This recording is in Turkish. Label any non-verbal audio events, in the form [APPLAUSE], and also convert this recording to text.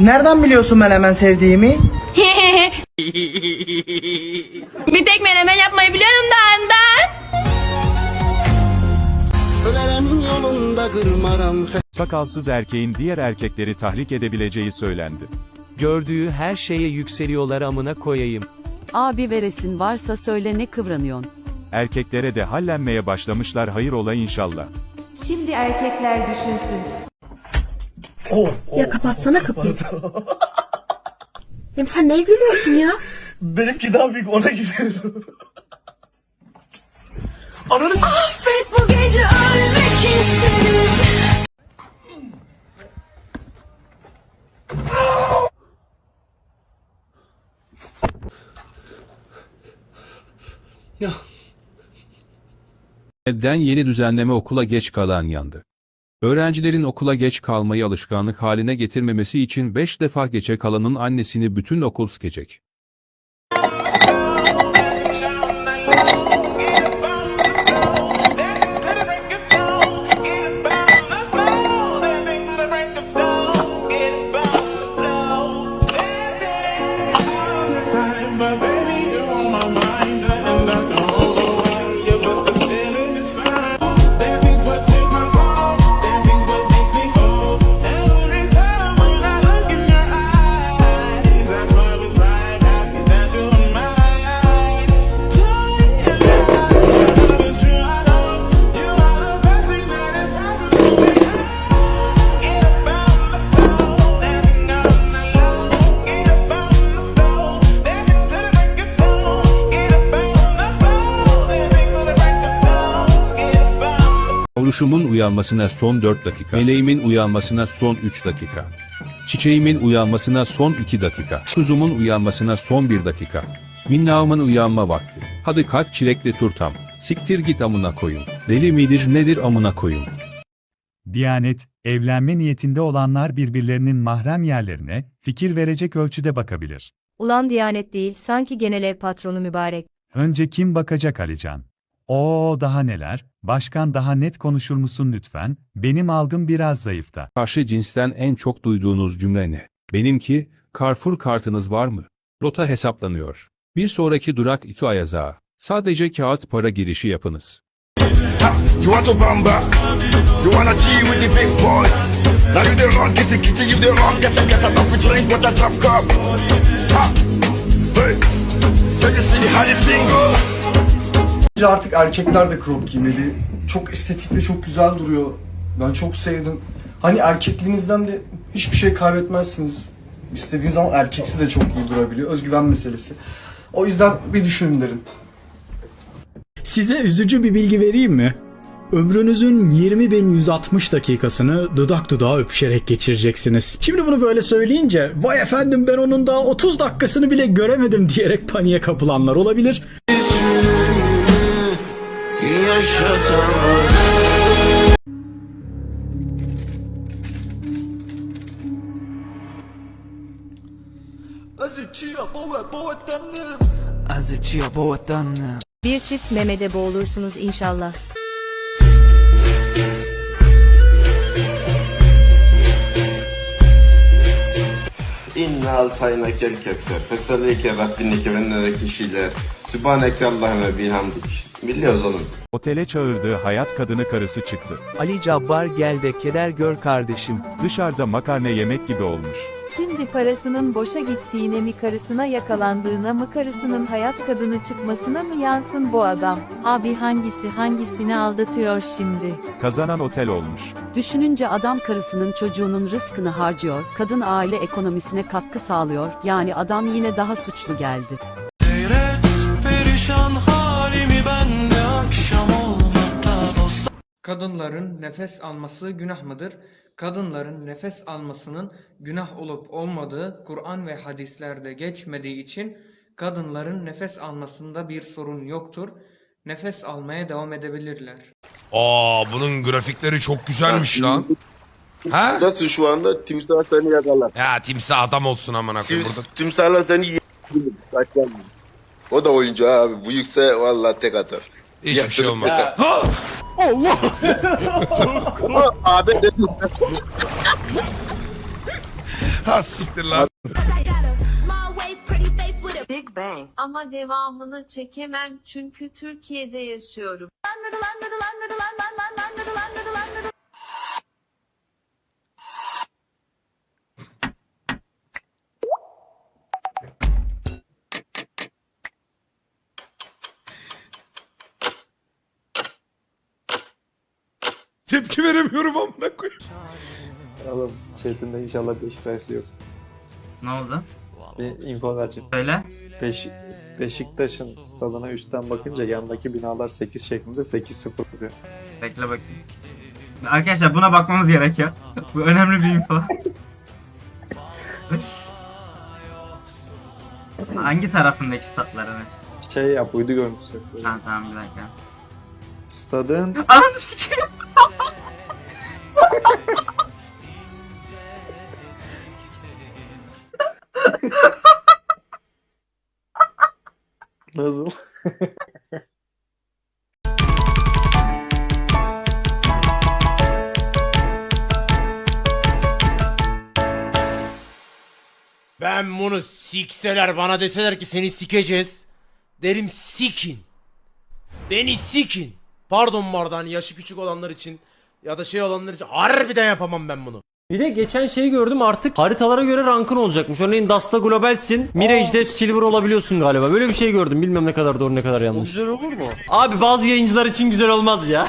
Nereden biliyorsun menemen sevdiğimi? [LAUGHS] Bir tek menemen yapmayı biliyorum da kırmaram Sakalsız erkeğin diğer erkekleri tahrik edebileceği söylendi. Gördüğü her şeye yükseliyorlar amına koyayım. Abi veresin varsa söyle ne kıvranıyorsun. Erkeklere de hallenmeye başlamışlar hayır ola inşallah. Şimdi erkekler düşünsün. Ya kapatsana kapıyı. [LAUGHS] Hem sen neye gülüyorsun ya? Benimki daha büyük ona gülüyorum. Ananı Affet bu gece ölmek istedim. Evden yeni düzenleme okula geç kalan yandı. Öğrencilerin okula geç kalmayı alışkanlık haline getirmemesi için 5 defa geçe kalanın annesini bütün okul sikecek. Oluşumun uyanmasına son 4 dakika. Meleğimin uyanmasına son 3 dakika. Çiçeğimin uyanmasına son 2 dakika. Kuzumun uyanmasına son 1 dakika. Minnağımın uyanma vakti. Hadi kalk çilekli turtam. Siktir git amına koyun. Deli midir nedir amına koyun. Diyanet, evlenme niyetinde olanlar birbirlerinin mahrem yerlerine fikir verecek ölçüde bakabilir. Ulan diyanet değil, sanki genel ev patronu mübarek. Önce kim bakacak Alican? Oo daha neler, başkan daha net konuşur musun lütfen, benim algım biraz zayıfta. Karşı cinsten en çok duyduğunuz cümle ne? Benimki, Carrefour kartınız var mı? Rota hesaplanıyor. Bir sonraki durak İTÜ Ayazağı. Sadece kağıt para girişi yapınız. You want to bamba You wanna G with the big boys Now you the wrong kitty kitty you the wrong Get the get enough with drink with a drop cup Ha Hey Can you see how the thing goes Artık erkekler de crop giymeli. Çok estetik ve çok güzel duruyor. Ben çok sevdim. Hani erkekliğinizden de hiçbir şey kaybetmezsiniz. İstediğiniz zaman erkeksi de çok iyi durabiliyor. Özgüven meselesi. O yüzden bir düşünün derim. Size üzücü bir bilgi vereyim mi? Ömrünüzün 20.160 dakikasını dudak dudağa öpüşerek geçireceksiniz. Şimdi bunu böyle söyleyince vay efendim ben onun daha 30 dakikasını bile göremedim diyerek paniğe kapılanlar olabilir. Bir çift memede boğulursunuz inşallah. İnna altayna kel kevser Feselleke Rabbineke ve nereki şiler Sübhaneke Allahümme bihamdik Biliyoruz oğlum Otele çağırdığı hayat kadını karısı çıktı. Ali Cabbar gel de keder gör kardeşim. Dışarıda makarna yemek gibi olmuş. Şimdi parasının boşa gittiğine mi karısına yakalandığına mı karısının hayat kadını çıkmasına mı yansın bu adam? Abi hangisi hangisini aldatıyor şimdi? Kazanan otel olmuş. Düşününce adam karısının çocuğunun rızkını harcıyor, kadın aile ekonomisine katkı sağlıyor, yani adam yine daha suçlu geldi. Kadınların nefes alması günah mıdır? Kadınların nefes almasının günah olup olmadığı Kur'an ve hadislerde geçmediği için kadınların nefes almasında bir sorun yoktur. Nefes almaya devam edebilirler. Aa bunun grafikleri çok güzelmiş lan. Ha? Nasıl şu anda timsah seni yakalar Ya timsah adam olsun amına koyayım burada. Timsahlar seni yiyebilir. O da oyuncu abi bu yükse vallahi tek atar Hiçbir şey olmaz. Ya. Ha! Ama abi? Ha siktir lan. Big Bang. Ama devamını çekemem çünkü Türkiye'de yaşıyorum. Tepki veremiyorum amına koyayım. Oğlum chatinde inşallah Beşiktaşlı yok. Ne oldu? Bir info vereceğim. Söyle. Beş, Beşiktaş'ın stadına üstten bakınca yandaki binalar 8 şeklinde 8-0 duruyor. Bekle bakayım. Arkadaşlar buna bakmamız gerekiyor. [LAUGHS] Bu önemli bir info. [LAUGHS] Hangi tarafındaki statlarınız? Şey yap uydu görüntüsü. Tamam tamam bir dakika. Stadın Ananı sikeyim. Nasıl? [LAUGHS] Ben bunu sikseler bana deseler ki seni sikeceğiz. Derim sikin. Beni sikin. Pardon hani yaşı küçük olanlar için ya da şey olanlar için harbiden yapamam ben bunu. Bir de geçen şeyi gördüm artık haritalara göre rankın olacakmış. Örneğin Dust'ta globalsin. Mirage'de silver olabiliyorsun galiba. Böyle bir şey gördüm. Bilmem ne kadar doğru ne kadar yanlış. Güzel olur mu? Abi bazı yayıncılar için güzel olmaz ya.